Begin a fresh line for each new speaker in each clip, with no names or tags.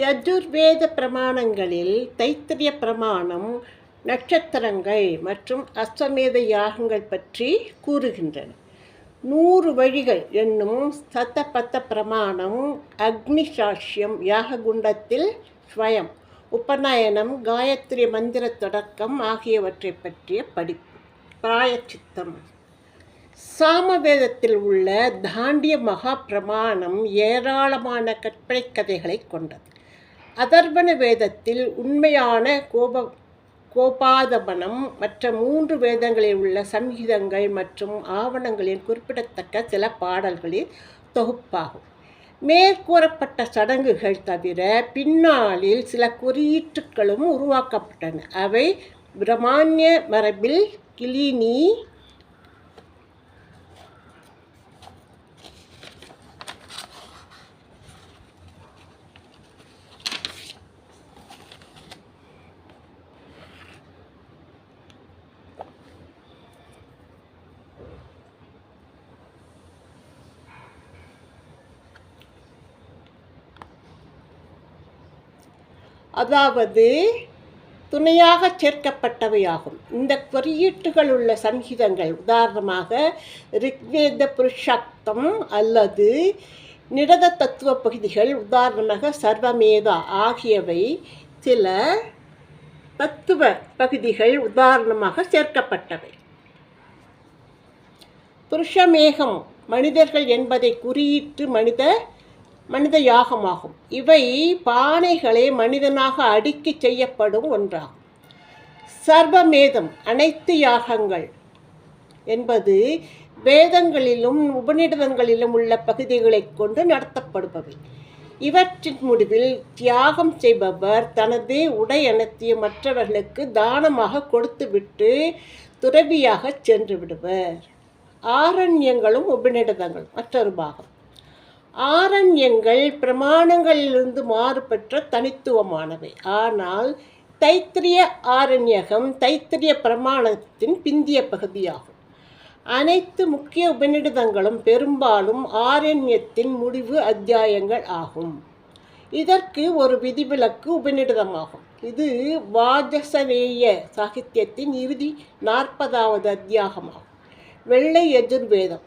யஜுர்வேத பிரமாணங்களில் தைத்திரிய பிரமாணம் நட்சத்திரங்கள் மற்றும் அஸ்வமேத யாகங்கள் பற்றி கூறுகின்றன. நூறு வழிகள் என்னும் சத்தபத்த பிரமாணம் அக்னி சாட்சியம் யாககுண்டத்தில் ஸ்வயம் உபநயனம் காயத்ரி மந்திர தொடக்கம் ஆகியவற்றை பற்றிய படிப்பு. பிராயச்சித்தம். சாமவேதத்தில் உள்ள தாண்டிய மகா பிரமாணம் ஏராளமான கற்பனை கதைகளை கொண்டது. அதர்வண வேதத்தில் உண்மையான கோப கோபாதபனம் மற்ற மூன்று வேதங்களில் உள்ள சம்ஹிதங்கள் மற்றும் ஆவணங்களின் குறிப்பிடத்தக்க சில பாடல்களின் தொகுப்பாகும். மேற்கூறப்பட்ட சடங்குகள் தவிர பின்னாளில் சில குறியீட்டுகளும் உருவாக்கப்பட்டன. அவை பிரமாண்ய மரபில் கிளினி அதாவது துணையாக சேர்க்கப்பட்டவையாகும். இந்த குறியீட்டுகள் உள்ள சங்கீதங்கள் உதாரணமாக ரிக்வேத புருஷாக்தம் அல்லது நிடத தத்துவ பகுதிகள் உதாரணமாக சர்வமேதா ஆகியவை சில தத்துவ பகுதிகள் உதாரணமாக சேர்க்கப்பட்டவை. புருஷமேகம் மனிதர்கள் என்பதை குறியிட்டு மனித மனித யாகமாகும். இவை பானைகளை மனிதனாக அடுக்கி செய்யப்படும் ஒன்றாகும். சர்வமேதம் அனைத்து யாகங்கள் என்பது வேதங்களிலும் உபநிடதங்களிலும் உள்ள பகுதிகளை கொண்டு நடத்தப்படுபவை. இவற்றின் முடிவில் தியாகம் செய்பவர் தனது உடை அனைத்தையும் மற்றவர்களுக்கு தானமாக கொடுத்துவிட்டு துறவியாக சென்று விடுவர். ஆரண்யங்களும் உபநிடதங்களும் மற்றொரு பாகம். ஆரண்யங்கள் பிரமாணங்களிலிருந்து மாறுபட்ட தனித்துவமானவை. ஆனால் தைத்திரிய ஆரண்யகம் தைத்திரிய பிரமாணத்தின் பிந்திய பகுதியாகும். அனைத்து முக்கிய உபநிடதங்களும் பெரும்பாலும் ஆரண்யத்தின் முடிவு அத்தியாயங்கள் ஆகும். இதற்கு ஒரு விதிவிலக்கு உபநிடதமாகும். இது வாஜசனேய சாகித்யத்தின் இறுதி நாற்பதாவது அத்தியாகமாகும். வெள்ளை எஜுர்வேதம்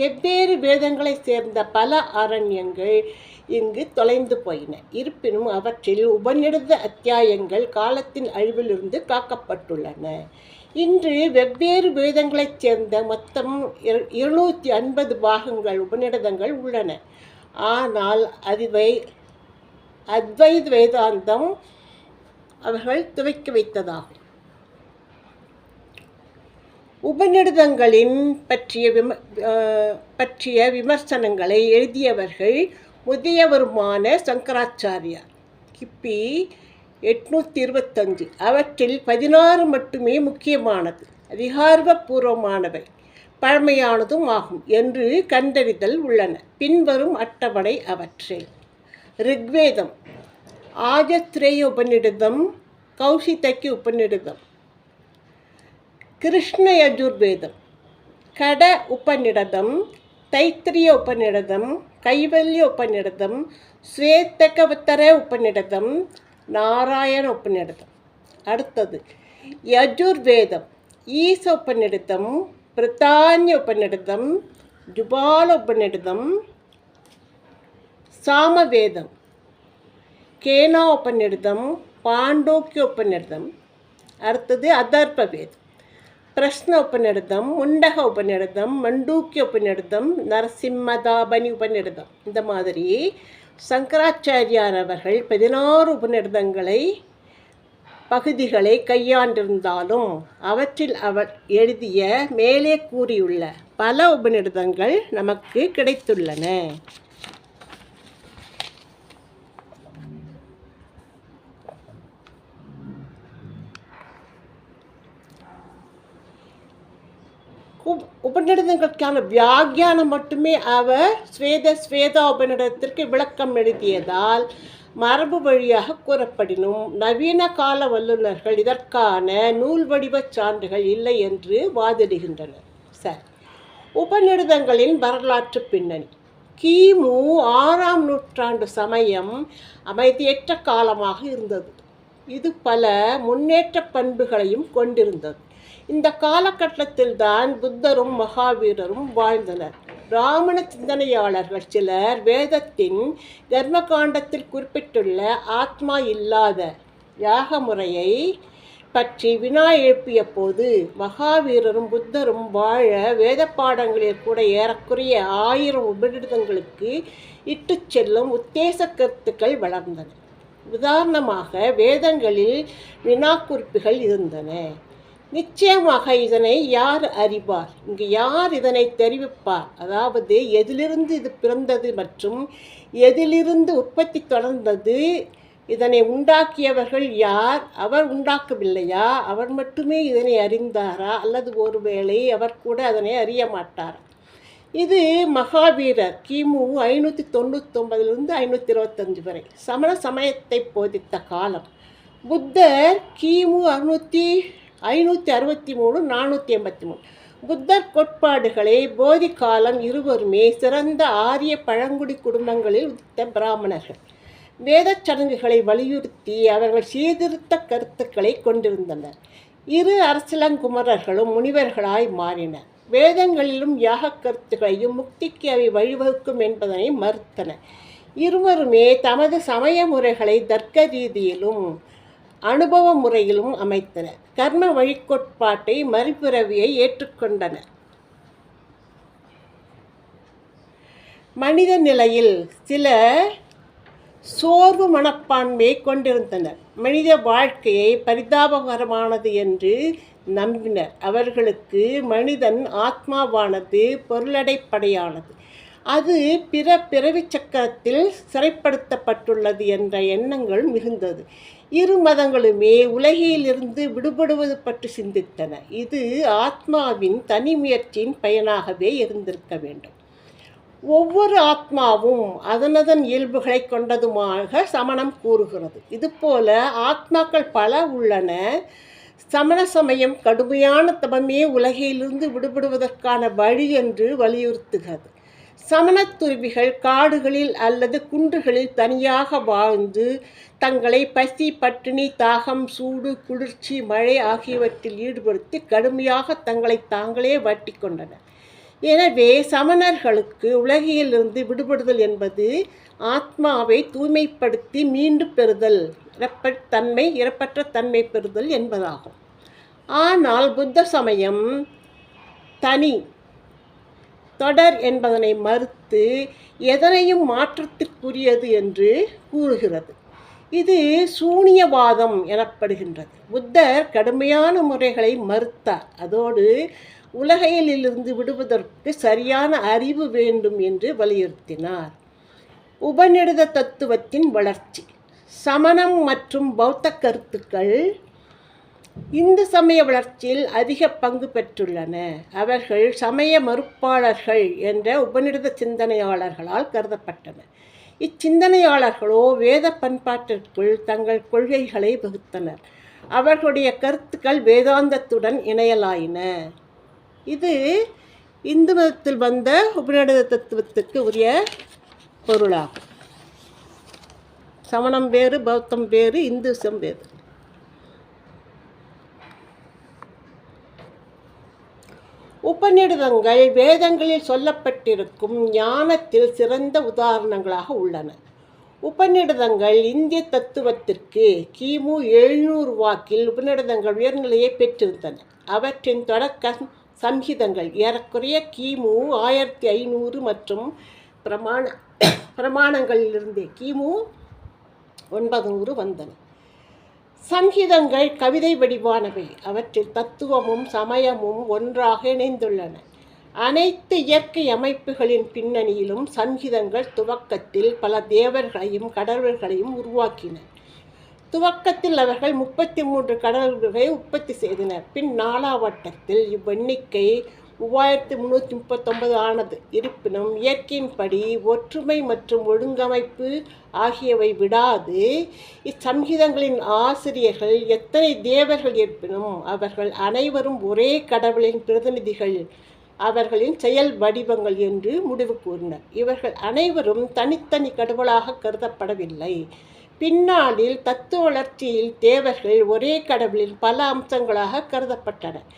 வெவ்வேறு வேதங்களைச் சேர்ந்த பல அரண்யங்கள் இங்கு தொலைந்து போயின. இருப்பினும் அவற்றில் உபநிடத அத்தியாயங்கள் காலத்தின் அழிவிலிருந்து காக்கப்பட்டுள்ளன. இன்று வெவ்வேறு வேதங்களைச் சேர்ந்த மொத்தம் இருநூற்றி ஐம்பது பாகங்கள் உபநிடதங்கள் உள்ளன. ஆனால் அதுவை அத்வைத வேதாந்தம் அவர்கள் துவக்கி வைத்ததாகும். உபநிடதங்களின் பற்றிய விம பற்றிய விமர்சனங்களை எழுதியவர்கள் முதியவருமான சங்கராச்சாரியார். கிபி எட்நூற்றி இருபத்தஞ்சு அவற்றில் பதினாறு மட்டுமே முக்கியமானது. அதிகாரபூர்வமானவை. பழமையானதும் ஆகும் என்று கண்டறிதல் உள்ளன. பின்வரும் அட்டவணை அவற்றில் ரிக்வேதம். ஆஜத்ரேய உபநிடதம் கௌசிதக்கி உபநிடதம். கிருஷ்ண யஜுர்வேதம் கட உபநிடதம் தைத்திரிய உபநிடதம் கைவல்ய உபநிடதம் ஸ்வேத்தகவத்தர உபநிடதம் நாராயண உபநிடதம். அடுத்தது யஜுர்வேதம் ஈச உபநிடதம் பிரித்தானிய உபநிடதம் ஜுபால உபநிடதம் சாமவேதம் கேனா உபநிடதம் பாண்டோக்கிய உபநிடதம். அடுத்தது அதர்ப பிரஸ்ன உபநிடதம் முண்டக உபநிடதம் மண்டூக்கிய உபநிடதம் நரசிம்மதாபனி உபநிடதம் இந்த மாதிரி சங்கராச்சாரியார் அவர்கள் பதினாறு உபநிடதங்களை பகுதிகளை கையாண்டிருந்தாலும் அவற்றில் அவர் எழுதிய மேலே கூறியுள்ள பல உபநிடதங்கள் நமக்கு கிடைத்துள்ளன. உப்- உபநிடதங்களுக்கான வியாக்கியானம் மட்டுமே அவர் ஸ்வேத ஸ்வேதா உபநிடதத்திற்கு விளக்கம் எழுதியதால் மரபு வழியாக கூறப்படினும் நவீன கால வல்லுநர்கள் இதற்கான நூல் வடிவச் சான்றுகள் இல்லை என்று வாதிடுகின்றனர். சரி. உபநிடதங்களின் வரலாற்று பின்னணி. கிமு ஆறாம் நூற்றாண்டு சமயம் அமைதியற்ற காலமாக இருந்தது. இது பல முன்னேற்ற பண்புகளையும் கொண்டிருந்தது. இந்த காலகட்டத்தில் தான் புத்தரும் மகாவீரரும் வாழ்ந்தனர். பிராமண சிந்தனையாளர்கள் சிலர் வேதத்தின் கர்மகாண்டத்தில் குறிப்பிட்டுள்ள ஆத்மா இல்லாத யாக முறையை பற்றி வினா எழுப்பிய போது மகாவீரரும் புத்தரும் வாழ வேத பாடங்களில் கூட ஏறக்குறைய ஆயிரம் உபநிடதங்களுக்கு இட்டு செல்லும் உத்தேச கருத்துக்கள் வளர்ந்தன. உதாரணமாக வேதங்களில் வினா குறிப்புகள் இருந்தன. நிச்சயமாக இதனை யார் அறிவார்? இங்கு யார் இதனை தெரிவிப்பார்? அதாவது எதிலிருந்து இது பிறந்தது மற்றும் எதிலிருந்து உற்பத்தி தொடர்ந்தது இதனை உண்டாக்கியவர்கள் யார்? அவர் உண்டாக்கவில்லையா? அவர் மட்டுமே இதனை அறிந்தாரா? அல்லது ஒருவேளை அவர் கூட அதனை அறிய மாட்டாரா? இது மகாவீரர் கிமு ஐநூற்றி தொண்ணூத்தொம்பதுலேருந்து ஐநூற்றி இருபத்தஞ்சு வரை. சமண சமயத்தை போதித்த காலம். புத்தர் கிமு அறுநூற்றி ஐநூற்றி அறுபத்தி மூணு நானூற்றி எண்பத்தி மூணு. புத்தர் கோட்பாடுகளை போதி காலம் இருவருமே சிறந்த ஆரிய பழங்குடி குடும்பங்களில் உதித்த பிராமணர்கள். வேதச் சடங்குகளை வலியுறுத்தி அவர்கள் சீர்திருத்த கருத்துக்களை கொண்டிருந்தனர். இரு அரசலங்குமரர்களும் முனிவர்களாய் மாறினர். வேதங்களிலும் யாக கருத்துக்களையும் முக்திக்கு அவை வழிவகுக்கும் என்பதனை மறுத்தனர். இருவருமே தமது சமய முறைகளை தர்க்க ரீதியிலும் அனுபவ முறையிலும் அமைத்தனர் கர்ம வழிகோட்பாட்டை மறுபிறவியை ஏற்றுக்கொண்டனர் மனித நிலையில் சில சோர்வு மனப்பான்மையை கொண்டிருந்தனர். மனித வாழ்க்கையை பரிதாபகரமானது என்று நம்பினர். அவர்களுக்கு மனிதன் ஆத்மாவானது பொருளடைப்படையானது. அது பிற பிறவி சக்கரத்தில் சிறைப்படுத்தப்பட்டுள்ளது என்ற எண்ணங்கள் மிகுந்தது. இரு மதங்களுமே உலகிலிருந்து விடுபடுவது பற்றி சிந்தித்தன. இது ஆத்மாவின் தனி முயற்சியின் பயனாகவே இருந்திருக்க வேண்டும். ஒவ்வொரு ஆத்மாவும் அதனதன் இயல்புகளை கொண்டதுமாக சமணம் கூறுகிறது. இதுபோல ஆத்மாக்கள் பல உள்ளன. சமண சமயம் கடுமையான தபமே உலகிலிருந்து விடுபடுவதற்கான வழி என்று வலியுறுத்துகிறது. சமணத்துருவிகள் காடுகளில் அல்லது குன்றுகளில் தனியாக வாழ்ந்து தங்களை பசி பட்டினி தாகம் சூடு குளிர்ச்சி மழை ஆகியவற்றில் ஈடுபடுத்தி கடுமையாக தங்களை தாங்களே வட்டி கொண்டனர். எனவே சமணர்களுக்கு உலகிலிருந்து விடுபடுதல் என்பது ஆத்மாவை தூய்மைப்படுத்தி மீண்டு பெறுதல் இறப்பத்தன்மை இறப்பற்ற தன்மை பெறுதல் என்பதாகும். ஆனால் புத்த சமயம் தனி தொடர் என்பதனை மறுத்து எதனையும் மாற்றத்திற்குரியது என்று கூறுகிறது. இது சூனியவாதம் எனப்படுகின்றது. புத்தர் கடுமையான முறைகளை மறுத்தார். அதோடு உலகையிலிருந்து விடுவதற்கு சரியான அறிவு வேண்டும் என்று வலியுறுத்தினார். உபநிடத தத்துவத்தின் வளர்ச்சி சமணம் மற்றும் பௌத்த கருத்துக்கள் இந்து சமய வளர்ச்சியில் அதிக பங்கு பெற்றுள்ளன. அவர்கள் சமய மறுப்பாளர்கள் என்ற உபநிடத சிந்தனையாளர்களால் கருதப்பட்டனர் இச்சிந்தனையாளர்களோ வேத பண்பாட்டிற்குள் தங்கள் கொள்கைகளை வகுத்தனர். அவர்களுடைய கருத்துக்கள் வேதாந்தத்துடன் இணையலாயின. இது இந்து மதத்தில் வந்த உபநிடத தத்துவத்துக்கு உரிய பொருளாகும். சமணம் வேறு பௌத்தம் வேறு இந்துசம் வேறு. உபநிடதங்கள் வேதங்களில் சொல்லப்பட்டிருக்கும் ஞானத்தில் சிறந்த உதாரணங்களாக உள்ளன. உபநிடதங்கள் இந்திய தத்துவத்திற்கு கிமு எழுநூறு வாக்கில் உபநிடதங்கள் உயர்நிலையை பெற்றிருந்தன. அவற்றின் தொடக்க சம்ஹிதங்கள் ஏறக்குறைய கிமு ஆயிரத்தி ஐநூறு மற்றும் பிரமாண பிரமாணங்களிலிருந்தே கிமு ஒன்பது நூறு வந்தன. சங்கீதங்கள் கவிதை வடிவானவை. அவற்றில் தத்துவமும் சமயமும் ஒன்றாக இணைந்துள்ளன. அனைத்து இயற்கை அமைப்புகளின் பின்னணியிலும் சங்கீதங்கள் துவக்கத்தில் பல தேவர்களையும் கடவுள்களையும் உருவாக்கின. துவக்கத்தில் அவர்கள் முப்பத்தி மூன்று கடவுள்களை உற்பத்தி செய்தனர். பின் நாலாவட்டத்தில் இவ்வெண்ணிக்கை மூவாயிரத்தி முந்நூற்றி முப்பத்தொன்பது ஆனது. இருப்பினும் இயற்கையின்படி ஒற்றுமை மற்றும் ஒழுங்கமைப்பு ஆகியவை விடாது. இச்சம்ஹிதங்களின் ஆசிரியர்கள் எத்தனை தேவர்கள் இருப்பினும் அவர்கள் அனைவரும் ஒரே கடவுளின் பிரதிநிதிகள். அவர்களின் செயல் வடிவங்கள் என்று முடிவு கூறினர். இவர்கள் அனைவரும் தனித்தனி கடவுளாக கருதப்படவில்லை. பின்னாளில் தத்துவ வளர்ச்சியில் தேவர்கள் ஒரே கடவுளின் பல அம்சங்களாக கருதப்பட்டனர்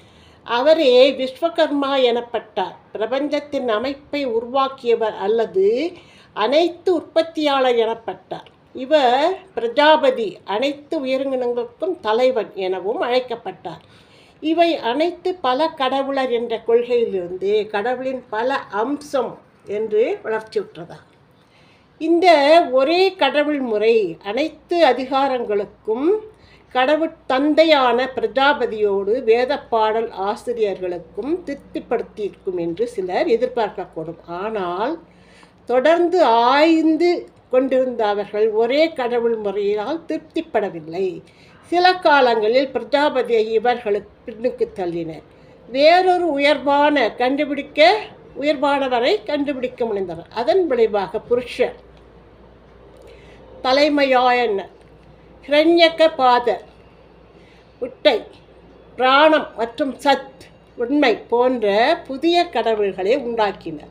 அவரே விஸ்வகர்மா எனப்பட்டார். பிரபஞ்சத்தின் அமைப்பை உருவாக்கியவர் அல்லது அனைத்து உற்பத்தியாளர் எனப்பட்டார். இவர் பிரஜாபதி அனைத்து உயிரினங்களுக்கும் தலைவன் எனவும் அழைக்கப்பட்டார். இவை அனைத்து பல கடவுளர் என்ற கொள்கையிலிருந்து கடவுளின் பல அம்சம் என்று வளர்ச்சியுற்றதா இந்த ஒரே கடவுள் முறை அனைத்து அதிகாரங்களுக்கும் கடவுள் தந்தையான பிரஜாபதியோடு வேத பாடல் ஆசிரியர்களுக்கும் திருப்திப்படுத்தியிருக்கும் என்று சிலர் எதிர்பார்க்கக்கூடும். ஆனால் தொடர்ந்து ஆய்ந்து கொண்டிருந்த அவர்கள் ஒரே கடவுள் முறையால் திருப்திப்படவில்லை. சில காலங்களில் பிரஜாபதியை இவர்களுக்கு பின்னுக்கு தள்ளினர். வேறொரு உயர்வான கண்டுபிடிக்க உயர்வானவரை கண்டுபிடிக்க முடிந்தனர் அதன் விளைவாக புருஷர் தலைமையாயன் ஹிரண்யக்க பாதர் உட்டை பிராணம் மற்றும் சத் உண்மை போன்ற புதிய கடவுள்களை உண்டாக்கினர்.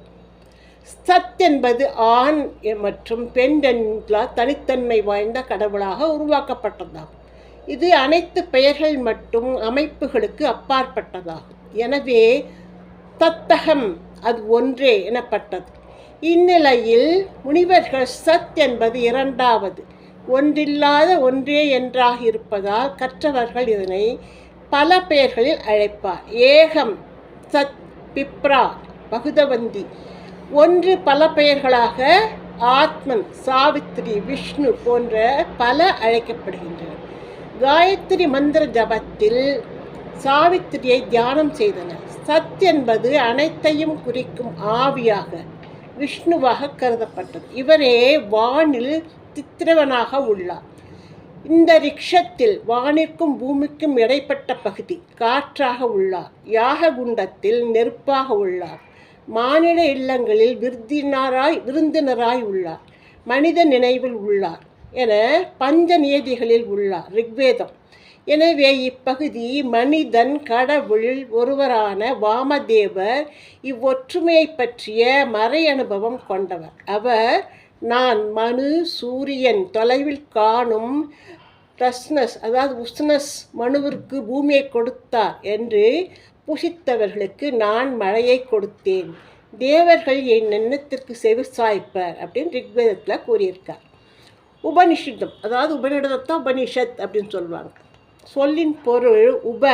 சத் என்பது ஆண் மற்றும் பெண் என்ற தனித்தன்மை வாய்ந்த கடவுளாக உருவாக்கப்பட்டதாகும். இது அனைத்து பெயர்கள் மற்றும் அமைப்புகளுக்கு அப்பாற்பட்டதாகும். எனவே தத்தகம் அது ஒன்றே எனப்பட்டது. இந்நிலையில் முனிவர்கள் சத் என்பது இரண்டாவது. ஒன்றில்லாத ஒன்றே என்றாக இருப்பதால் கற்றவர்கள் இதனை பல பெயர்களில் அழைப்பார். ஏகம் சத் பிப்ரா பகுதவந்தி. ஒன்று பல பெயர்களாக ஆத்மன் சாவித்ரி விஷ்ணு போன்ற பல அழைக்கப்படுகின்றன. காயத்ரி மந்திர ஜபத்தில் சாவித்திரியை தியானம் செய்தனர். சத் என்பது அனைத்தையும் குறிக்கும் ஆவியாக விஷ்ணுவாக கருதப்பட்டது. இவரே வானில் சித்திரவனாக உள்ளார். இந்த ரிக்ஷத்தில் வானிற்கும் பூமிக்கும் இடைப்பட்ட பகுதி காற்றாக உள்ளார். யாக குண்டத்தில் நெருப்பாக உள்ளார். மானிட இல்லங்களில் விருந்தினராய் விருந்தினராய் உள்ளார். மனித நினைவில் உள்ளார் என பஞ்ச நியதிகளில் உள்ளார் ரிக்வேதம். எனவே இப்பகுதி மனிதன் கடவுள் ஒருவரான வாமதேவர் இவ்வொற்றுமையை பற்றிய மறை அனுபவம் கொண்டவர். அவர் நான் மனு சூரியன் தொலைவில் காணும் பிரஸ்னஸ் அதாவது உஸ்னஸ் மனுவிற்கு பூமியை கொடுத்தார் என்று புஷித்தவர்களுக்கு நான் மழையை கொடுத்தேன். தேவர்கள் என் எண்ணத்திற்கு செவி சாய்ப்பர் அப்படின்னு ரிக்வேதத்தில் கூறியிருக்கார். உபனிஷிதம் அதாவது உபநிடதத்தை உபனிஷத் அப்படின்னு சொல்லுவாங்க. சொல்லின் பொருள் உப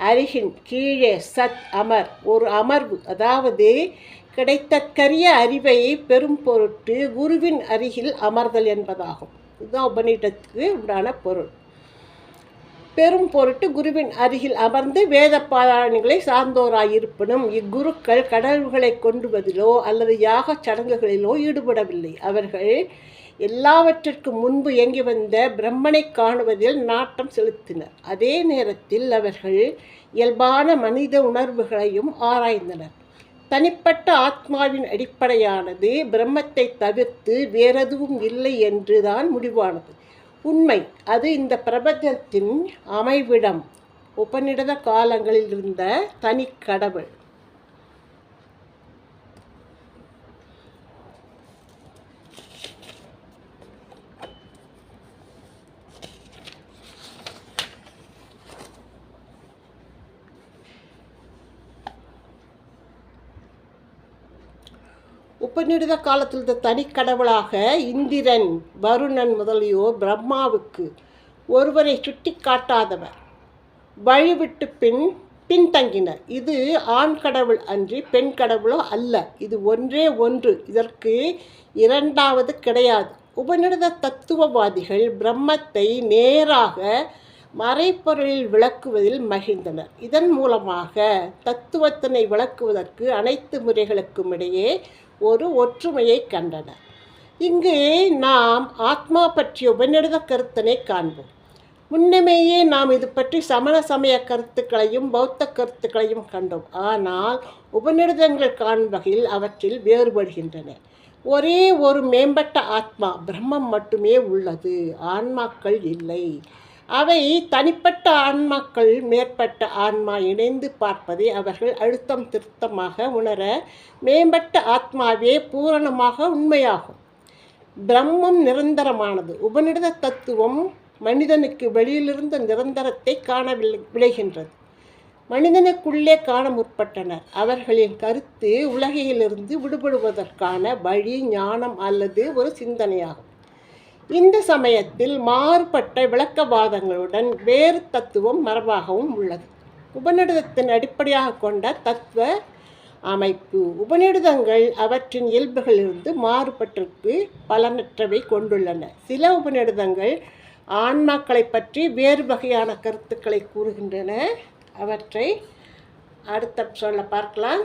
அருகின் கீழே சத் அமர். ஒரு அமர்வு அதாவது கிடைத்த கரிய அறிவை பெரும் பொருட்டு குருவின் அருகில் அமர்தல் என்பதாகும். இதுதான் உபநிடத்துக்கு உண்டான பொருள். பெரும் பொருட்டு குருவின் அருகில் அமர்ந்து வேத பாராயணிகளை சார்ந்தோராயிருப்பினும் இக்குருக்கள் கடவுள்களை கொண்டுவதிலோ அல்லது யாக சடங்குகளிலோ ஈடுபடவில்லை. அவர்கள் எல்லாவற்றிற்கும் முன்பு இயங்கி வந்த பிரம்மனை காணுவதில் நாட்டம் செலுத்தினர். அதே நேரத்தில் அவர்கள் இயல்பான மனித உணர்வுகளையும் ஆராய்ந்தனர். தனிப்பட்ட ஆத்மாவின் அடிப்படையானது பிரம்மத்தை தவிர்த்து வேறெதுவும் இல்லை என்றுதான் முடிவானது. உண்மை அது இந்த பிரபஞ்சத்தின் அமைவிடம் உபநிடத காலங்களில் இருந்த தனி கடவுள் வெப்பநிறுத காலத்தில் தனி தனிக்கடவுளாக இந்திரன் வருணன் முதலியோர் பிரம்மாவுக்கு ஒருவரை சுட்டி காட்டாதவர் வழிவிட்டு பின் பின்தங்கினர். இது ஆண் கடவுள் அன்றி பெண் கடவுளோ அல்ல. இது ஒன்றே ஒன்று. இதற்கு இரண்டாவது கிடையாது. உபநிடத தத்துவவாதிகள் பிரம்மத்தை நேராக மறைப்பொருளில் விளக்குவதில் மகிழ்ந்தனர். இதன் மூலமாக தத்துவத்தினை விளக்குவதற்கு அனைத்து முறைகளுக்கும் இடையே ஒரு ஒற்றுமையை கண்டனர் இங்கு நாம் ஆத்மா பற்றிய உபநிடத கருத்தினை காண்போம். முன்னமேயே நாம் இது பற்றி சமண சமய கருத்துக்களையும் பௌத்த கருத்துக்களையும் கண்டோம். ஆனால் உபநிடதங்கள் காண்பகையில் அவற்றில் வேறுபடுகின்றன. ஒரே ஒரு மேம்பட்ட ஆத்மா பிரம்மம் மட்டுமே உள்ளது. ஆன்மாக்கள் இல்லை. அவை தனிப்பட்ட ஆன்மாக்கள் மேற்பட்ட ஆன்மா இணைந்து பார்ப்பதை அவர்கள் அழுத்தம் திருத்தமாக உணர மேம்பட்ட ஆத்மாவே பூரணமாக உண்மையாகும். பிரம்மம் நிரந்தரமானது. உபநிடத தத்துவம் மனிதனுக்கு வெளியிலிருந்த நிரந்தரத்தை காண விளைகின்றது. மனிதனுக்குள்ளே காண முற்பட்டனர். அவர்களின் கருத்து உலகையிலிருந்து விடுபடுவதற்கான வழி ஞானம் அல்லது ஒரு சிந்தனையாகும். இந்த சமயத்தில் மாறுபட்ட விளக்கவாதங்களுடன் வேறு தத்துவம் மரபாகவும் உள்ளது. உபநிடதத்தின் அடிப்படையாக கொண்ட தத்துவ அமைப்பு. உபநிடதங்கள் அவற்றின் இயல்புகளிலிருந்து மாறுபட்டிருக்கு பலனற்றவை கொண்டுள்ளன. சில உபநிடதங்கள் ஆன்மாக்களை பற்றி வேறு வகையான கருத்துக்களை கூறுகின்றன. அவற்றை அடுத்த சொல்ல பார்க்கலாம்.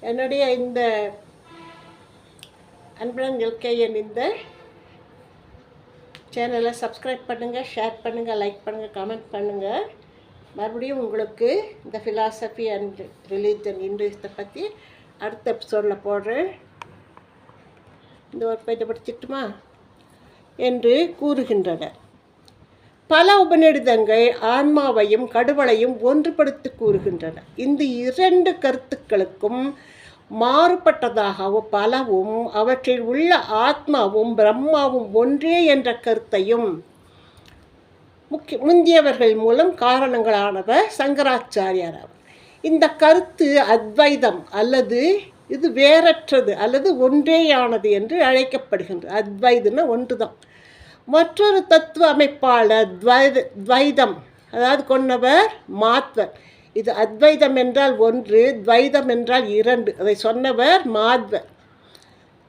என்னுடைய இந்த அன்புடன் எல்கேஎன் இந்த சேனலை சப்ஸ்கிரைப் பண்ணுங்கள் ஷேர் பண்ணுங்கள் லைக் பண்ணுங்கள் கமெண்ட் பண்ணுங்கள் மறுபடியும் உங்களுக்கு இந்த ஃபிலாசபி அண்ட் ரிலீஜன் இந்துயத்தை பற்றி அடுத்த எபிசோடில் போடுறேன். இந்த ஒரு பயிற்சி படிச்சிட்டுமா என்று கூறுகின்றனர். பல உபநிடதங்கள் ஆன்மாவையும் கடவுளையும் ஒன்றுபடுத்தி கூறுகின்றன. இந்த இரண்டு கருத்துக்களுக்கும் மாறுபட்டதாகவும் பலவும் அவற்றில் உள்ள ஆத்மாவும் பிரம்மாவும் ஒன்றே என்ற கருத்தையும் முக்கிய முந்தியவர்கள் மூலம் காரணங்களானவர் சங்கராச்சாரியார் அவர். இந்த கருத்து அத்வைதம் அல்லது இது வேறற்றது அல்லது ஒன்றேயானது என்று அழைக்கப்படுகின்றது அத்வைதுன்னு ஒன்று தான் மற்றொரு தத்துவ அமைப்பாளர் துவைத துவைதம் அதாவது கொண்டவர் மாத்வர். இது அத்வைதம் என்றால் ஒன்று துவைதம் என்றால் இரண்டு. அதை சொன்னவர் மாத்வர்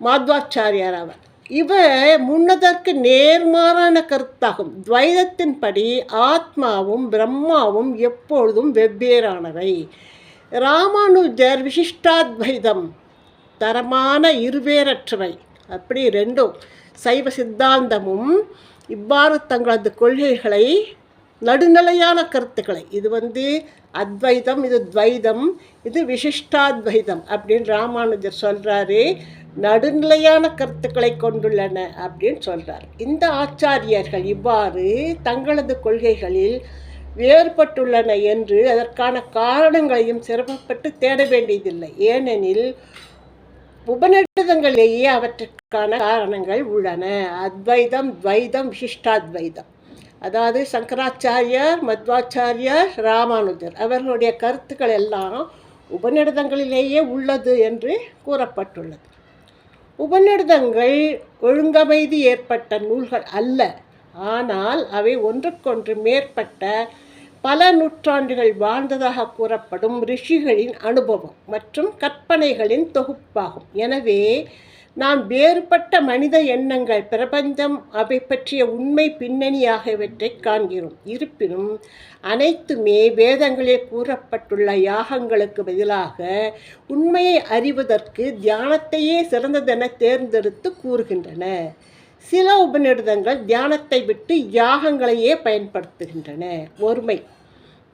மாத்வாச்சாரியார் அவர். இவர் முன்னதற்கு நேர்மாறான கருத்தாகும். துவைதத்தின்படி ஆத்மாவும் பிரம்மாவும் எப்பொழுதும் வெவ்வேறானவை. ராமானுஜர் விசிஷ்டாத்வைதம் தரமான இருவேறற்றவை. அப்படி ரெண்டும் சைவ சித்தாந்தமும் இவ்வாறு தங்களது கொள்கைகளை நடுநிலையான கருத்துக்களை. இது வந்து அத்வைதம் இது துவைதம் இது விசிஷ்டாத்வைதம் அப்படின்னு ராமானுஜர் சொல்கிறாரு நடுநிலையான கருத்துக்களை கொண்டுள்ளன அப்படின்னு சொல்கிறார் இந்த ஆச்சாரியர்கள் இவ்வாறு தங்களது கொள்கைகளில் வேறுபட்டுள்ளன என்று அதற்கான காரணங்களையும் சிரமப்பட்டு தேட வேண்டியதில்லை. ஏனெனில் உபநிடதங்களிலேயே அவற்றுக்கான காரணங்கள் உள்ளன. அத்வைதம் துவைதம் விசிஷ்டாத்வைதம். அதாவது சங்கராச்சாரியார் மத்வாச்சாரியார் ராமானுஜர். அவர்களுடைய கருத்துக்கள் எல்லாம் உபநிடதங்களிலேயே உள்ளது என்று கூறப்பட்டுள்ளது. உபநிடதங்கள் ஒழுங்கமைதி ஏற்பட்ட நூல்கள் அல்ல. ஆனால் அவை ஒன்றுக்கொன்று மேற்பட்ட பல நூற்றாண்டுகள் வாழ்ந்ததாக கூறப்படும் ரிஷிகளின் அனுபவம் மற்றும் கற்பனைகளின் தொகுப்பாகும். எனவே நான் வேறுபட்ட மனித எண்ணங்கள் பிரபஞ்சம் அவை பற்றிய உண்மை பின்னணி ஆகியவற்றை காண்கிறோம். இருப்பினும் அனைத்துமே வேதங்களில் கூறப்பட்டுள்ள யாகங்களுக்கு பதிலாக உண்மையை அறிவதற்கு தியானத்தையே சிறந்ததென தேர்ந்தெடுத்து கூறுகின்றன. சில உபநிடதங்கள் தியானத்தை விட்டு யாகங்களையே பயன்படுத்துகின்றன. ஒருமை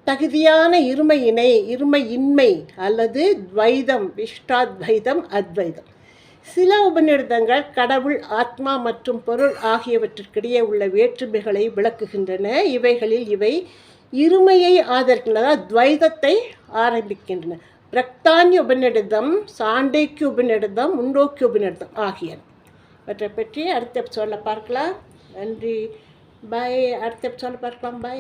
தகுதியான இருமையினை இருமையின்மை அல்லது துவைதம் விஷ்டாத்வைதம் அத்வைதம். சில உபநிடதங்கள் கடவுள் ஆத்மா மற்றும் பொருள் ஆகியவற்றிற்கிடையே உள்ள வேற்றுமைகளை விளக்குகின்றன. இவைகளில் இவை இருமையை ஆதரிக்கின்றன துவைதத்தை ஆரம்பிக்கின்றன. பிரக்தானிய உபநிடதம் சாண்டைக்கு உபநிடதம் முன்னோக்கி உபநிடதம் ஆகியன. இவற்றை பற்றி அடுத்த சொல்ல பார்க்கலாம். நன்றி. பாய் அடுத்த சொல்ல பார்க்கலாம். பாய்